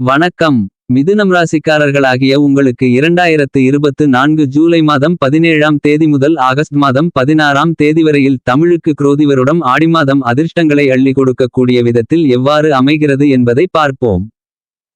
வணக்கம். மிதுனம் ராசிக்காரர்களாகிய உங்களுக்கு இரண்டாயிரத்து இருபத்து நான்கு ஜூலை மாதம் பதினேழாம் தேதி முதல் ஆகஸ்ட் மாதம் பதினாறாம் தேதி வரையில் தமிழுக்கு குரோதிவருடம் ஆடி மாதம் அதிர்ஷ்டங்களை அள்ளி கொடுக்கக்கூடிய விதத்தில் எவ்வாறு அமைகிறது என்பதை பார்ப்போம்.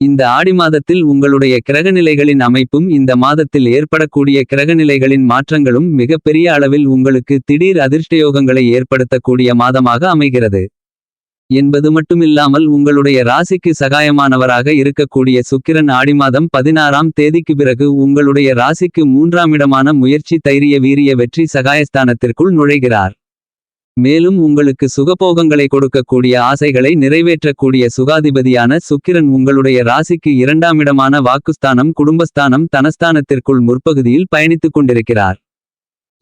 இந்த ஆடி மாதத்தில் உங்களுடைய கிரகநிலைகளின் அமைப்பும் இந்த மாதத்தில் ஏற்படக்கூடிய கிரகநிலைகளின் மாற்றங்களும் மிகப்பெரிய அளவில் உங்களுக்கு திடீர் அதிர்ஷ்டயோகங்களை ஏற்படுத்தக்கூடிய மாதமாக அமைகிறது. என்பது மட்டுமில்லாமல் உங்களுடைய ராசிக்கு சகாயமானவராக இருக்கக்கூடிய சுக்கிரன் ஆடி மாதம் பதினாறாம் தேதிக்கு பிறகு உங்களுடைய ராசிக்கு மூன்றாம் இடமான முயற்சி தைரிய வீரிய வெற்றி சகாயஸ்தானத்திற்குள் நுழைகிறார். மேலும் உங்களுக்கு சுகபோகங்களை கொடுக்கக்கூடிய ஆசைகளை நிறைவேற்றக்கூடிய சுகாதிபதியான சுக்கிரன் உங்களுடைய ராசிக்கு இரண்டாம் இடமான வாக்குஸ்தானம் குடும்பஸ்தானம் தனஸ்தானத்திற்குள் முற்பகுதியில் பயணித்துக் கொண்டிருக்கிறார்.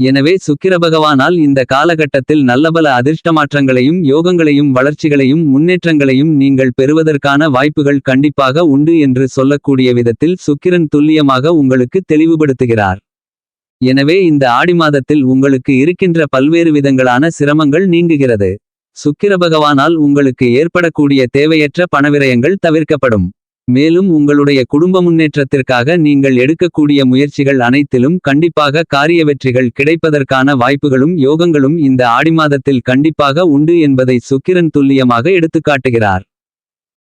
எனவே சுக்கிர பகவானால் இந்த காலகட்டத்தில் நல்லபல அதிர்ஷ்டமாற்றங்களையும் யோகங்களையும் வளர்ச்சிகளையும் முன்னேற்றங்களையும் நீங்கள் பெறுவதற்கான வாய்ப்புகள் கண்டிப்பாக உண்டு என்று சொல்லக்கூடிய விதத்தில் சுக்கிரன் துல்லியமாக உங்களுக்கு தெளிவுபடுத்துகிறார். எனவே இந்த ஆடி மாதத்தில் உங்களுக்கு இருக்கின்ற பல்வேறு விதங்களான சிரமங்கள் நீங்குகிறது. சுக்கிர பகவானால் உங்களுக்கு ஏற்படக்கூடிய தேவையற்ற பணவிரயங்கள் தவிர்க்கப்படும். மேலும் உங்களுடைய குடும்ப முன்னேற்றத்திற்காக நீங்கள் எடுக்கக்கூடிய முயற்சிகள் அனைத்திலும் கண்டிப்பாக காரிய வெற்றிகள் கிடைப்பதற்கான வாய்ப்புகளும் யோகங்களும் இந்த ஆடி மாதத்தில் கண்டிப்பாக உண்டு என்பதை சுக்கிரன் துல்லியமாக எடுத்துக்காட்டுகிறார்.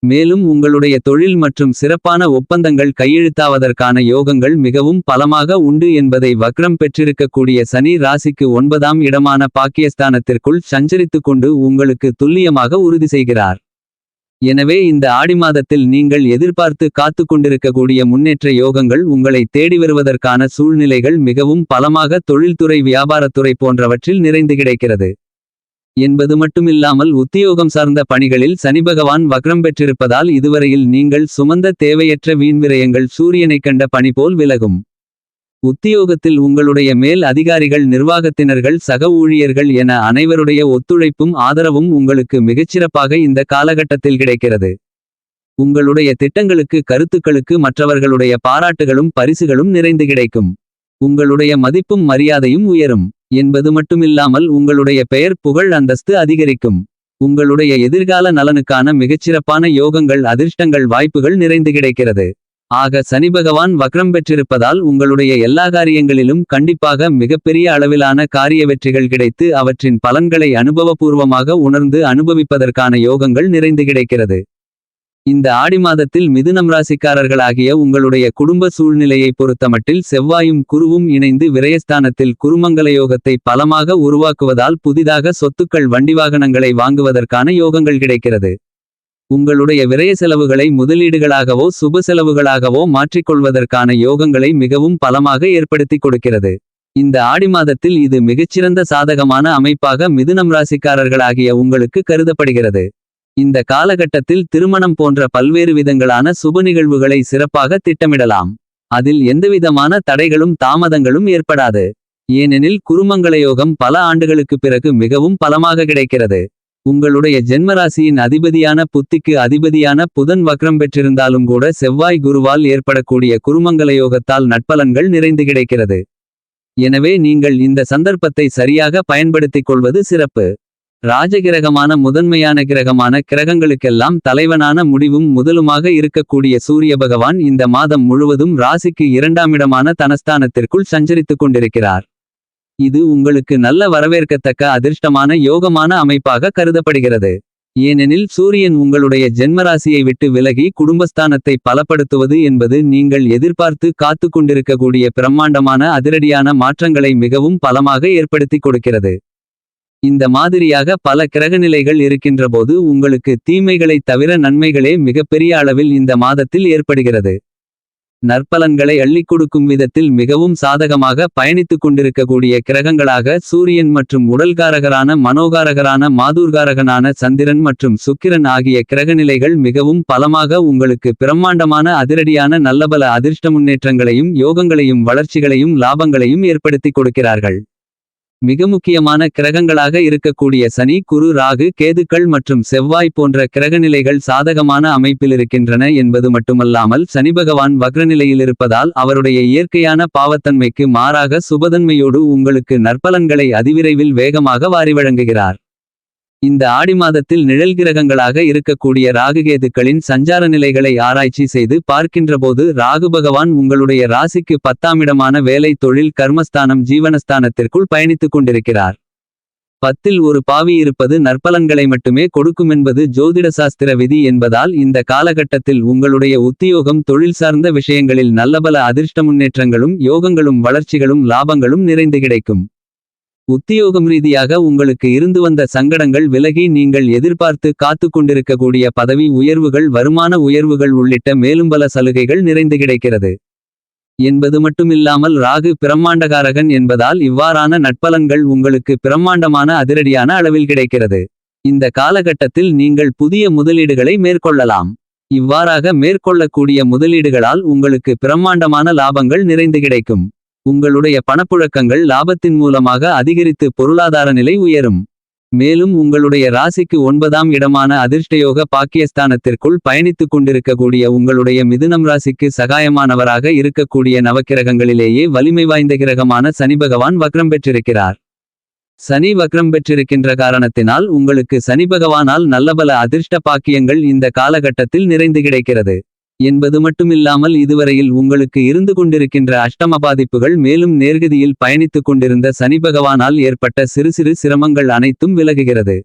மேலும் உங்களுடைய தொழில் மற்றும் சிறப்பான ஒப்பந்தங்கள் கையெழுத்தாவதற்கான யோகங்கள் மிகவும் பலமாக உண்டு என்பதை வக்ரம் பெற்றிருக்கக்கூடிய சனி ராசிக்கு ஒன்பதாம் இடமான பாக்கியஸ்தானத்திற்குள் சஞ்சரித்துக் கொண்டு உங்களுக்கு துல்லியமாக உறுதி செய்கிறார். எனவே இந்த ஆடி மாதத்தில் நீங்கள் எதிர்பார்த்து காத்து கொண்டிருக்கக்கூடிய முன்னேற்ற யோகங்கள் உங்களை தேடி வருவதற்கான சூழ்நிலைகள் மிகவும் பலமாக தொழில்துறை வியாபாரத்துறை போன்றவற்றில் நிறைந்து கிடைக்கிறது. என்பது மட்டுமில்லாமல் உத்தியோகம் சார்ந்த பணிகளில் சனிபகவான் வக்ரம் பெற்றிருப்பதால் இதுவரையில் நீங்கள் சுமந்த தேவையற்ற வீண்விரயங்கள் சூரியனைக் கண்ட பணி போல் விலகும். உத்தியோகத்தில் உங்களுடைய மேல் அதிகாரிகள் நிர்வாகத்தினர்கள் சக ஊழியர்கள் என அனைவருடைய ஒத்துழைப்பும் ஆதரவும் உங்களுக்கு மிகச்சிறப்பாக இந்த காலகட்டத்தில் கிடைக்கிறது. உங்களுடைய திட்டங்களுக்கு கருத்துக்களுக்கு மற்றவர்களுடைய பாராட்டுகளும் பரிசுகளும் நிறைந்து கிடைக்கும். உங்களுடைய மதிப்பும் மரியாதையும் உயரும். என்பது மட்டுமில்லாமல் உங்களுடைய பெயர் புகழ் அந்தஸ்து அதிகரிக்கும். உங்களுடைய எதிர்கால நலனுக்கான மிகச்சிறப்பான யோகங்கள் அதிர்ஷ்டங்கள் வாய்ப்புகள் நிறைந்து கிடைக்கிறது. ஆக சனிபகவான் வக்ரம் பெற்றிருப்பதால் உங்களுடைய எல்லா காரியங்களிலும் கண்டிப்பாக மிகப்பெரிய அளவிலான காரிய வெற்றிகள் கிடைத்து அவற்றின் பலன்களை அனுபவபூர்வமாக உணர்ந்து அனுபவிப்பதற்கான யோகங்கள் நிறைந்து கிடைக்கிறது. இந்த ஆடி மாதத்தில் மிதுனம் ராசிக்காரர்களாகிய உங்களுடைய குடும்ப சூழ்நிலையை பொறுத்தமட்டில் செவ்வாயும் குருவும் இணைந்து விரயஸ்தானத்தில் குருமங்கல யோகத்தை பலமாக உருவாக்குவதால் புதிதாக சொத்துக்கள் வண்டி வாகனங்களை வாங்குவதற்கான யோகங்கள் கிடைக்கிறது. உங்களுடைய விரய செலவுகளை முதலீடுகளாகவோ சுப செலவுகளாகவோ மாற்றிக்கொள்வதற்கான யோகங்களை மிகவும் பலமாக ஏற்படுத்தி கொடுக்கிறது. இந்த ஆடி மாதத்தில் இது மிகச்சிறந்த சாதகமான அமைப்பாக மிதுனம் ராசிக்காரர்களாகிய உங்களுக்கு கருதப்படுகிறது. இந்த காலகட்டத்தில் திருமணம் போன்ற பல்வேறு விதங்களான சுப நிகழ்வுகளை சிறப்பாக திட்டமிடலாம். அதில் எந்தவிதமான தடைகளும் தாமதங்களும் ஏற்படாது. ஏனெனில் குருமங்கள யோகம் பல ஆண்டுகளுக்கு பிறகு மிகவும் பலமாக கிடைக்கிறது. உங்களுடைய ஜென்மராசியின் அதிபதியான புத்திக்கு அதிபதியான புதன் வக்ரம் பெற்றிருந்தாலும் கூட செவ்வாய் குருவால் ஏற்படக்கூடிய குருமங்கள யோகத்தால் நட்பலன்கள் நிறைந்து கிடைக்கிறது. எனவே நீங்கள் இந்த சந்தர்ப்பத்தை சரியாக பயன்படுத்திக் கொள்வது சிறப்பு. ராஜகிரகமான முதன்மையான கிரகமான கிரகங்களுக்கெல்லாம் தலைவனான முடிவும் முதலுமாக இருக்கக்கூடிய சூரிய பகவான் இந்த மாதம் முழுவதும் ராசிக்கு இரண்டாம் இடமான தனஸ்தானத்திற்குள் சஞ்சரித்துக் கொண்டிருக்கிறார். இது உங்களுக்கு நல்ல வரவேற்கத்தக்க அதிர்ஷ்டமான யோகமான அமைப்பாக கருதப்படுகிறது. ஏனெனில் சூரியன் உங்களுடைய ஜென்மராசியை விட்டு விலகி குடும்பஸ்தானத்தை பலப்படுத்துவது என்பது நீங்கள் எதிர்பார்த்து காத்து கொண்டிருக்கக்கூடிய பிரம்மாண்டமான அதிரடியான மாற்றங்களை மிகவும் பலமாக ஏற்படுத்தி கொடுக்கிறது. இந்த மாதிரியாக பல கிரகநிலைகள் இருக்கின்றபோது உங்களுக்கு தீமைகளைத் தவிர நன்மைகளே மிகப்பெரிய அளவில் இந்த மாதத்தில் ஏற்படுகிறது. நற்பலன்களை அள்ளிக் கொடுக்கும் விதத்தில் மிகவும் சாதகமாக பயணித்துக் கொண்டிருக்கக்கூடிய கிரகங்களாக சூரியன் மற்றும் உடல்காரகரான மனோகாரகரான மாதூர்காரகனான சந்திரன் மற்றும் சுக்கிரன் ஆகிய கிரகநிலைகள் மிகவும் பலமாக உங்களுக்கு பிரம்மாண்டமான அதிரடியான நல்லபல அதிர்ஷ்ட முன்னேற்றங்களையும் யோகங்களையும் வளர்ச்சிகளையும் லாபங்களையும் ஏற்படுத்திக் கொடுக்கிறார்கள். மிக முக்கியமான கிரகங்களாக இருக்கக்கூடிய சனி குரு ராகு கேதுக்கள் மற்றும் செவ்வாய் போன்ற கிரகநிலைகள் சாதகமான அமைப்பில் இருக்கின்றன என்பது மட்டுமல்லாமல் சனிபகவான் வக்ரநிலையிலிருப்பதால் அவருடைய இயற்கையான பாவத்தன்மைக்கு மாறாக சுபதன்மையோடு உங்களுக்கு நற்பலன்களை அதிவிரைவில் வேகமாக வாரி வழங்குகிறார். இந்த ஆடி மாதத்தில் நிழல் கிரகங்களாக இருக்கக்கூடிய ராகுகேதுக்களின் சஞ்சார நிலைகளை ஆராய்ச்சி செய்து பார்க்கின்றபோது ராகு பகவான் உங்களுடைய ராசிக்கு பத்தாமிடமான வேலை தொழில் கர்மஸ்தானம் ஜீவனஸ்தானத்திற்குள் பயணித்துக் கொண்டிருக்கிறார். பத்தில் ஒரு பாவி இருப்பது நற்பலன்களை மட்டுமே கொடுக்குமென்பது ஜோதிட சாஸ்திர விதி என்பதால் இந்த காலகட்டத்தில் உங்களுடைய உத்தியோகம் தொழில் சார்ந்த விஷயங்களில் நல்லபல அதிர்ஷ்ட முன்னேற்றங்களும் யோகங்களும் வளர்ச்சிகளும் லாபங்களும் நிறைந்து கிடைக்கும். உத்தியோகம் ரீதியாக உங்களுக்கு இருந்து வந்த சங்கடங்கள் விலகி நீங்கள் எதிர்பார்த்து காத்து கொண்டிருக்கக்கூடிய பதவி உயர்வுகள் வருமான உயர்வுகள் உள்ளிட்ட மேலும் பல சலுகைகள் நிறைந்து கிடைக்கிறது. என்பது மட்டுமில்லாமல் ராகு பிரம்மாண்டகாரகன் என்பதால் இவ்வாறான நட்பலன்கள் உங்களுக்கு பிரம்மாண்டமான அதிரடியான அளவில் கிடைக்கிறது. இந்த காலகட்டத்தில் நீங்கள் புதிய முதலீடுகளை மேற்கொள்ளலாம். இவ்வாறாக மேற்கொள்ளக்கூடிய முதலீடுகளால் உங்களுக்கு பிரம்மாண்டமான லாபங்கள் நிறைந்து கிடைக்கும். உங்களுடைய பணப்புழக்கங்கள் லாபத்தின் மூலமாக அதிகரித்து பொருளாதார நிலை உயரும். மேலும் உங்களுடைய ராசிக்கு ஒன்பதாம் இடமான அதிர்ஷ்டயோக பாக்கியஸ்தானத்திற்குள் பயணித்துக் கொண்டிருக்கக்கூடிய உங்களுடைய மிதுனம் ராசிக்கு சகாயமானவராக இருக்கக்கூடிய நவக்கிரகங்களிலேயே வலிமை வாய்ந்த கிரகமான சனி பகவான் வக்ரம் பெற்றிருக்கிறார். சனி வக்ரம் பெற்றிருக்கின்ற காரணத்தினால் உங்களுக்கு சனி பகவானால் நல்லபல அதிர்ஷ்ட பாக்கியங்கள் இந்த காலகட்டத்தில் நிறைந்து கிடைக்கிறது. என்பது மட்டுமில்லாமல் இதுவரையில் உங்களுக்கு இருந்து கொண்டிருக்கின்ற அஷ்டம பாதிப்புகள் மேலும் நேர்கதியில் பயணித்துக் கொண்டிருந்த சனி பகவானால் ஏற்பட்ட சிறு சிறு சிரமங்கள் அனைத்தும் விலகுகிறது.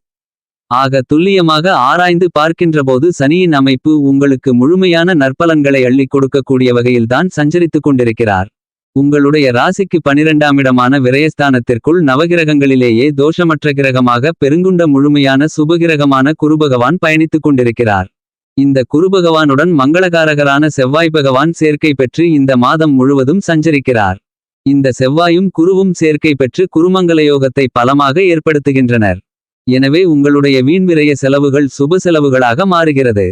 ஆக துல்லியமாக ஆராய்ந்து பார்க்கின்றபோது சனியின் அமைப்பு உங்களுக்கு முழுமையான நற்பலன்களை அள்ளிக் கொடுக்கக்கூடிய வகையில்தான் சஞ்சரித்துக் கொண்டிருக்கிறார். உங்களுடைய ராசிக்கு பனிரெண்டாம் இடமான விரயஸ்தானத்திற்குள் நவகிரகங்களிலேயே தோஷமற்ற கிரகமாக பெருங்குண்ட முழுமையான சுபகிரகமான குருபகவான் பயணித்துக் கொண்டிருக்கிறார். இந்த குருபகவானுடன் மங்களகாரகரான செவ்வாய் பகவான் சேர்க்கை பெற்று இந்த மாதம் முழுவதும் சஞ்சரிக்கிறார். இந்த செவ்வாயும் குருவும் சேர்க்கை பெற்று குருமங்கல யோகத்தை பலமாக ஏற்படுத்துகின்றனர். எனவே உங்களுடைய வீண்விரைய செலவுகள் சுப செலவுகளாக மாறுகிறது.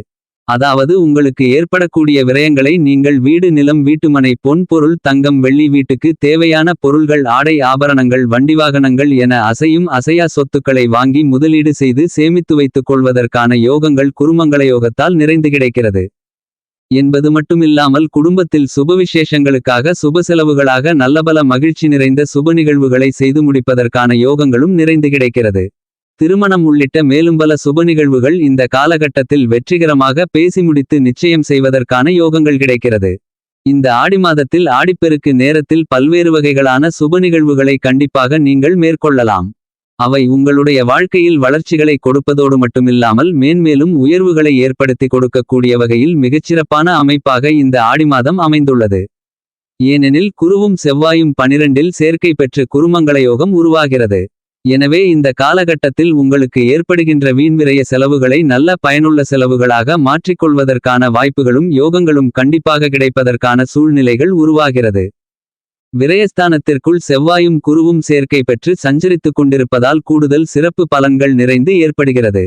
அதாவது உங்களுக்கு ஏற்படக்கூடிய விரயங்களை நீங்கள் வீடு நிலம் வீட்டுமனை பொன் பொருள் தங்கம் வெள்ளி வீட்டுக்கு தேவையான பொருள்கள் ஆடை ஆபரணங்கள் வண்டிவாகனங்கள் என அசையும் அசையா சொத்துக்களை வாங்கி முதலீடு செய்து சேமித்து வைத்துக் கொள்வதற்கான யோகங்கள் குருமங்கள யோகத்தால் நிறைந்து கிடைக்கிறது. என்பது மட்டுமில்லாமல் குடும்பத்தில் சுபவிசேஷங்களுக்காக சுப செலவுகளாக நல்லபல மகிழ்ச்சி நிறைந்த சுப நிகழ்வுகளை செய்து முடிப்பதற்கான யோகங்களும் நிறைந்து கிடைக்கிறது. திருமணம் உள்ளிட்ட மேலும் பல சுப நிகழ்வுகள் இந்த காலகட்டத்தில் வெற்றிகரமாக பேசி முடித்து நிச்சயம் செய்வதற்கான யோகங்கள் கிடைக்கிறது. இந்த ஆடி மாதத்தில் ஆடிப்பெருக்கு நேரத்தில் பல்வேறு வகைகளான சுப நிகழ்வுகளை கண்டிப்பாக நீங்கள் மேற்கொள்ளலாம். அவை உங்களுடைய வாழ்க்கையில் வளர்ச்சிகளை கொடுப்பதோடு மட்டுமில்லாமல் மேன்மேலும் உயர்வுகளை ஏற்படுத்தி கொடுக்கக்கூடிய வகையில் மிகச்சிறப்பான அமைப்பாக இந்த ஆடி மாதம் அமைந்துள்ளது. ஏனெனில் குருவும் செவ்வாயும் பனிரெண்டில் சேர்க்கை பெற்று குருமங்கள யோகம் உருவாகிறது. எனவே இந்த காலகட்டத்தில் உங்களுக்கு ஏற்படுகின்ற வீண்விரய செலவுகளை நல்ல பயனுள்ள செலவுகளாக மாற்றிக்கொள்வதற்கான வாய்ப்புகளும் யோகங்களும் கண்டிப்பாக கிடைப்பதற்கான சூழ்நிலைகள் உருவாகிறது. விரயஸ்தானத்திற்குள் செவ்வாயும் குருவும் சேர்க்கை பெற்று சஞ்சரித்துக் கொண்டிருப்பதால் கூடுதல் சிறப்பு பலன்கள் நிறைந்து ஏற்படுகிறது.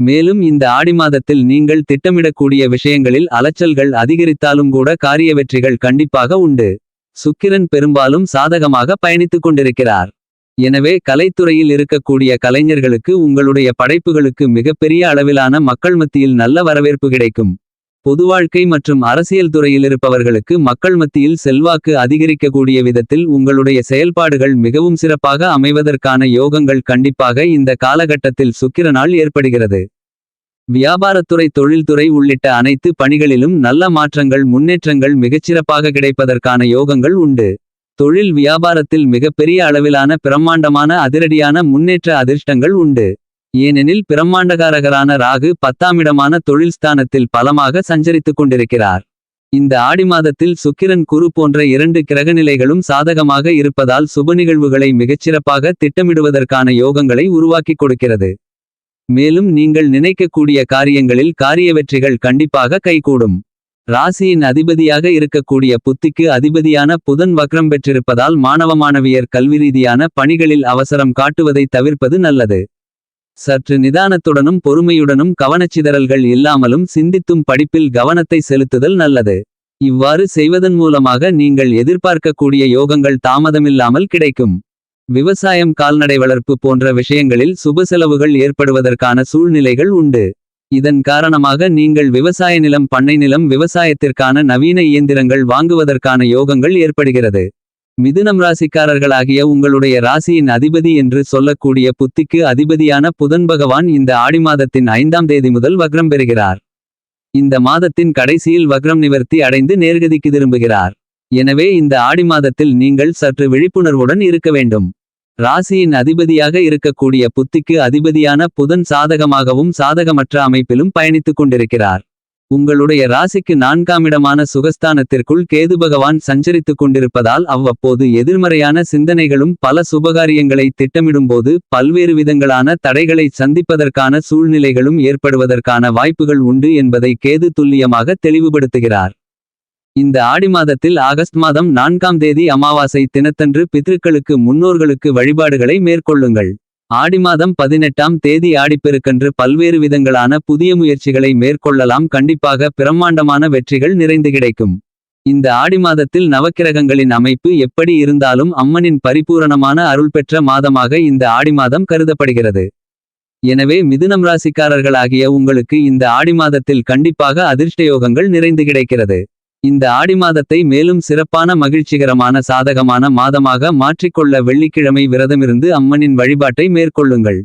மேலும் இந்த ஆடி மாதத்தில் நீங்கள் திட்டமிடக்கூடிய விஷயங்களில் அலைச்சல்கள் அதிகரித்தாலும் கூட காரிய வெற்றிகள் கண்டிப்பாக உண்டு. சுக்கிரன் பெரும்பாலும் சாதகமாக பயணித்துக் கொண்டிருக்கிறார். எனவே கலைத்துறையில் இருக்கக்கூடிய கலைஞர்களுக்கு உங்களுடைய படைப்புகளுக்கு மிகப்பெரிய அளவிலான மக்கள் மத்தியில் நல்ல வரவேற்பு கிடைக்கும். பொது வாழ்க்கை மற்றும் அரசியல் துறையில் இருப்பவர்களுக்கு மக்கள் மத்தியில் செல்வாக்கு அதிகரிக்கக்கூடிய விதத்தில் உங்களுடைய செயல்பாடுகள் மிகவும் சிறப்பாக அமைவதற்கான யோகங்கள் கண்டிப்பாக இந்த காலகட்டத்தில் சுக்கிரனால் ஏற்படுகிறது. வியாபாரத்துறை தொழில்துறை உள்ளிட்ட அனைத்து பணிகளிலும் நல்ல மாற்றங்கள் முன்னேற்றங்கள் மிகச்சிறப்பாக கிடைப்பதற்கான யோகங்கள் உண்டு. தொழில் வியாபாரத்தில் மிகப்பெரிய அளவிலான பிரம்மாண்டமான அதிரடியான முன்னேற்ற அதிர்ஷ்டங்கள் உண்டு. ஏனெனில் பிரம்மாண்டகாரகரான ராகு பத்தாமிடமான தொழில் ஸ்தானத்தில் பலமாக சஞ்சரித்துக் கொண்டிருக்கிறார். இந்த ஆடி மாதத்தில் சுக்கிரன் குரு போன்ற இரண்டு கிரகநிலைகளும் சாதகமாக இருப்பதால் சுப நிகழ்வுகளை மிகச்சிறப்பாக திட்டமிடுவதற்கான யோகங்களை உருவாக்கிக் கொடுக்கிறது. மேலும் நீங்கள் நினைக்கக்கூடிய காரியங்களில் காரிய வெற்றிகள் கண்டிப்பாக கைகூடும். ராசியின் அதிபதியாக இருக்கக்கூடிய புத்திக்கு அதிபதியான புதன் வக்ரம் பெற்றிருப்பதால் மாணவ மாணவியர் கல்வி ரீதியான பணிகளில் அவசரம் காட்டுவதை தவிர்ப்பது நல்லது. சற்று நிதானத்துடனும் பொறுமையுடனும் கவனச்சிதறல்கள் இல்லாமலும் சிந்தித்தும் படிப்பில் கவனத்தை செலுத்துதல் நல்லது. இவ்வாறு செய்வதன் மூலமாக நீங்கள் எதிர்பார்க்கக்கூடிய யோகங்கள் தாமதமில்லாமல் கிடைக்கும். விவசாயம் கால்நடை வளர்ப்பு போன்ற விஷயங்களில் சுப செலவுகள் ஏற்படுவதற்கான சூழ்நிலைகள் உண்டு. இதன் காரணமாக நீங்கள் விவசாய நிலம் பண்ணை நிலம் விவசாயத்திற்கான நவீன இயந்திரங்கள் வாங்குவதற்கான யோகங்கள் ஏற்படுகிறது. மிதுனம் ராசிக்காரர்களாகிய உங்களுடைய ராசியின் அதிபதி என்று சொல்லக்கூடிய புத்திக்கு அதிபதியான புதன் பகவான் இந்த ஆடி மாதத்தின் ஐந்தாம் தேதி முதல் வக்ரம் பெறுகிறார். இந்த மாதத்தின் கடைசியில் வக்ரம் நிவர்த்தி அடைந்து நேர்கதிக்கு திரும்புகிறார். எனவே இந்த ஆடி மாதத்தில் நீங்கள் சற்று விழிப்புணர்வுடன் இருக்க வேண்டும். ராசியின் அதிபதியாக இருக்கக்கூடிய புத்திக்கு அதிபதியான புதன் சாதகமாகவும் சாதகமற்ற அமைப்பிலும் பயணித்துக் கொண்டிருக்கிறார். உங்களுடைய ராசிக்கு நான்காமிடமான சுகஸ்தானத்திற்குள் கேது பகவான் சஞ்சரித்துக் கொண்டிருப்பதால் அவ்வப்போது எதிர்மறையான சிந்தனைகளும் பல சுபகாரியங்களை திட்டமிடும்போது பல்வேறு விதங்களான தடைகளை சந்திப்பதற்கான சூழ்நிலைகளும் ஏற்படுவதற்கான வாய்ப்புகள் உண்டு என்பதை கேது துல்லியமாக தெளிவுபடுத்துகிறார். இந்த ஆடி மாதத்தில் ஆகஸ்ட் மாதம் நான்காம் தேதி அமாவாசை தினத்தன்று பித்ருக்களுக்கு முன்னோர்களுக்கு வழிபாடுகளை மேற்கொள்ளுங்கள். ஆடி மாதம் பதினெட்டாம் தேதி ஆடிப்பெருக்கன்று பல்வேறு விதங்களான புதிய முயற்சிகளை மேற்கொள்ளலாம். கண்டிப்பாக பிரம்மாண்டமான வெற்றிகள் நிறைந்து கிடைக்கும். இந்த ஆடி மாதத்தில் நவக்கிரகங்களின் அமைப்பு எப்படி இருந்தாலும் அம்மனின் பரிபூரணமான அருள் பெற்ற மாதமாக இந்த ஆடி மாதம் கருதப்படுகிறது. எனவே மிதுனம் ராசிக்காரர்களாகிய உங்களுக்கு இந்த ஆடி மாதத்தில் கண்டிப்பாக அதிர்ஷ்டயோகங்கள் நிறைந்து கிடைக்கிறது. இந்த ஆடி மாதத்தை மேலும் சிறப்பான மகிழ்ச்சிகரமான சாதகமான மாதமாக மாற்றிக்கொள்ள வெள்ளிக்கிழமை விரதமிருந்து அம்மனின் வழிபாட்டை மேற்கொள்ளுங்கள்.